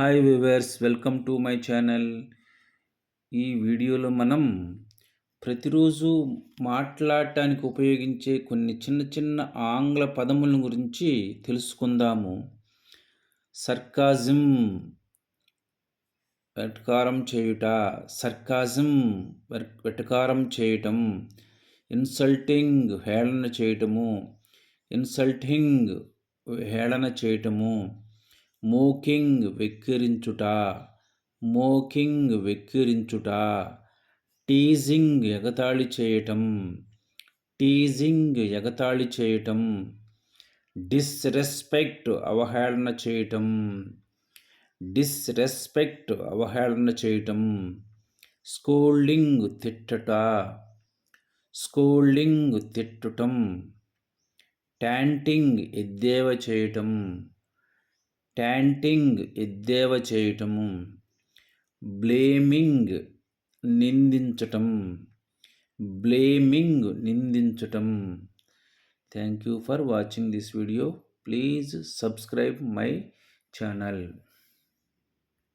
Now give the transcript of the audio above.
Hi viewers welcome to my channel. ఈ వీడియోలో మనం ప్రతిరోజు మాట్లాడటానికి ఉపయోగించే కొన్ని చిన్న చిన్న ఆంగ్ల పదముల గురించి తెలుసుకుందాము. సర్కాజిం వెటకారం చేయుట సర్కాజిం వెటకారం చేయటం ఇన్సల్టింగ్ హేళన చేయటము ఇన్సల్టింగ్ హేళన చేయటము మోకింగ్ వెక్కిరించుట మోకింగ్ వెక్కిరించుట టీజింగ్ ఎగతాళి చేయటం టీజింగ్ ఎగతాళి చేయటం డిస్రెస్పెక్ట్ అవహేళన చేయటం డిస్రెస్పెక్ట్ అవహేళన చేయటం స్కోల్డింగ్ తిట్టుట స్కోల్డింగ్ తిట్టటం ట్యాంటింగ్ ఎద్దేవ చేయటం ట్యాంటింగ్ ఎద్దేవ చేయటము బ్లేమింగ్ నిందించటం blaming నిందించటం. Thank you for watching this video. Please subscribe my channel.